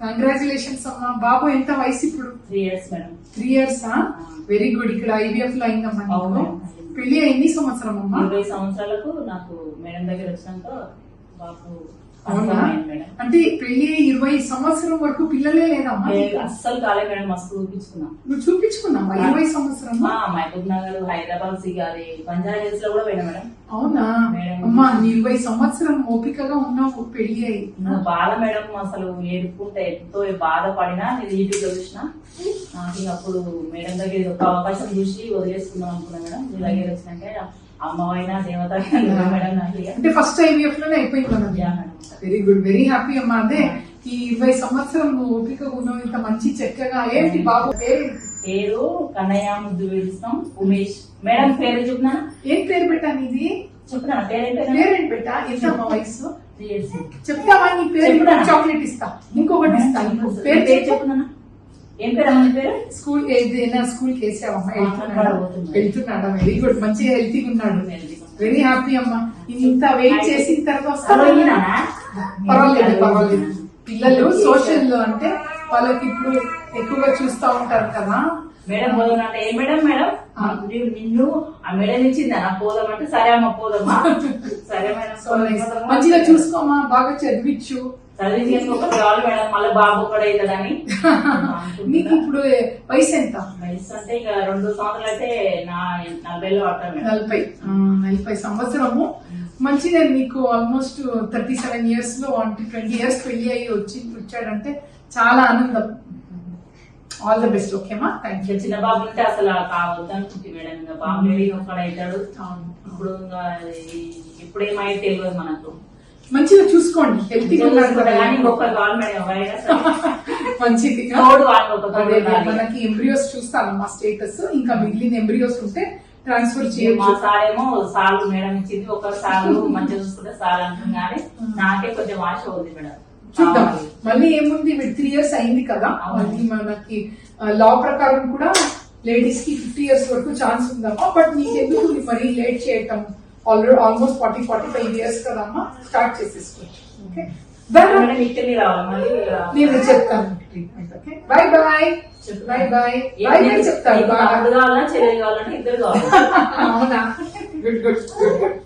Congratulations అమ్మా. బాబు ఎంత వయసు ఇప్పుడు? Three years madam three years very good ఇక్కడ ఐవీఎఫ్లో అయిందమ్మా పెళ్ళి ఎన్ని సంవత్సరం అమ్మా? ఇరవై సంవత్సరాలకు నాకు మేడం దగ్గర వచ్చినాక అంటే పెళ్ళి ఇరవై సంవత్సరం వరకు పిల్లలే లేదమ్మా? అస్సలు కాలే మేడం మస్తు చూపించుకున్నాం. నువ్వు చూపించుకున్నావా? ఇరవై సంవత్సరం మహబూబ్ నగర్ హైదరాబాద్ సిగారి పంచాయతీస్లో కూడా పోయినా మేడం. అవునా? మేడం. అమ్మా ఇరవై సంవత్సరం ఓపికగా ఉన్నావు పెళ్ళి అయి బాధ మేడం అసలు ఏడుకుంటే ఎంతో బాధపడినా నేను యూట్యూబ్లో చూసిన. నాకు అప్పుడు మేడం దగ్గర ఒక అవకాశం చూసి వదిలేసుకుందాం అనుకున్నా మేడం. మీ దగ్గర వచ్చినాక అమ్మవైనా దేవత. అంటే ఫస్ట్ ఐవీఎఫ్లోనే అయిపోయింది. వెరీ గుడ్ వెరీ హ్యాపీ అమ్మా. అదే ఈ ఇరవై సంవత్సరం ఓపిక ఉన్నావు ఇంత మంచి చక్కగా ఏంటి బాబు? పేరు పేరు కన్నయ్య ముద్దు విడుస్తాం ఉమేష్. మేడం పేరు చెప్తున్నా ఏం పేరు పెట్టాను ఇది చెప్తున్నా పేరు పేరు? పేరు ఏంటి పెట్టా? ఎంత అమ్మా వయసు? చెప్తావా నీ పేరు. చాక్లెట్ ఇస్తా. ఇంకొకటి ఇస్తా. పేరు పేరు చెప్పు. చెప్తున్నా ఏం పేరు అమ్మ పేరు? స్కూల్ ఏదైనా స్కూల్కి వేసావమ్మా వెళ్తున్నాడా వెరీ గుడ్ మంచిగా హెల్తీగా ఉన్నాడు. వెరీ హ్యాపీ అమ్మా. ఇంత వెయిట్ చేసిన తర్వాత? పర్వాలేదు పర్వాలేదు. పిల్లలు సోషల్లో అంటే వాళ్ళకి ఇప్పుడు ఎక్కువగా చూస్తా ఉంటారు కదా. మేడం పోదాం అంటే ఏ మేడం మేడం? నిన్ను ఆ మేడం ఇచ్చింది నా పోదాం అంటే సరే అమ్మ పోదమ్మా సరే మేడం. మంచిగా చూసుకోమా బాగా చదివించు చదివి ఇంకొకటి కావాలి మేడం మళ్ళీ బాబు కూడా అవుతాడని. నీకు ఇప్పుడు వయసు ఎంత? వయసు అంటే ఇక రెండు సంవత్సరాలు అయితే నా నలభైలో పడతాను నలభై. నలభై సంవత్సరము. మంచిగా నీకు ఆల్మోస్ట్ థర్టీ సెవెన్ ఇయర్స్లో అంటే ట్వంటీ ఇయర్స్ పెళ్ళి అయ్యి వచ్చి వచ్చాడంటే చాలా ఆనందం. ఆల్ ద బెస్ట్ ఓకేమా థ్యాంక్ యూ చిన్న బాబు ఉంటే అసలు కావద్దు అనుకుంటుంది మేడం. ఇంకా బాబు లేడీ ఒక్కడ అవుతాడు ఇప్పుడు ఇంకా ఇప్పుడేమైతే తెలియదు మనకు. మంచిగా చూసుకోండి. హెల్తీగా కదా. మంచిది. మనకి ఎంబ్రియోస్ చూస్తాను మా స్టేటస్ ఇంకా మిగిలిన ఎంబ్రియోస్ ఉంటే ట్రాన్స్ఫర్ మా చేయొచ్చు. సార్ ఏమో సాలు మేడం ఇచ్చింది. ఒక సాలు మంచిగా చూసుకుంటే సార్ అంటుంది కానీ నాకే కొంచెం ఆశ ఉంది మేడం. చూద్దాం. మళ్ళీ ఏముంది? త్రీ ఇయర్స్ అయింది కదా. మళ్ళీ మనకి లా ప్రకారం కూడా లేడీస్కి ఫిఫ్టీ ఇయర్స్ వరకు ఛాన్స్ ఉందమ్మా. బట్ నీకు ఎందుకు మరీ లేట్ చేయటం. Already almost forty forty five years కదమ్మా స్టార్ట్ చేసేసుకోవచ్చు ఓకే నేను చెప్తాను. Treatment okay bye bye bye bye bye bye చెప్తాను. అవునా? Good good good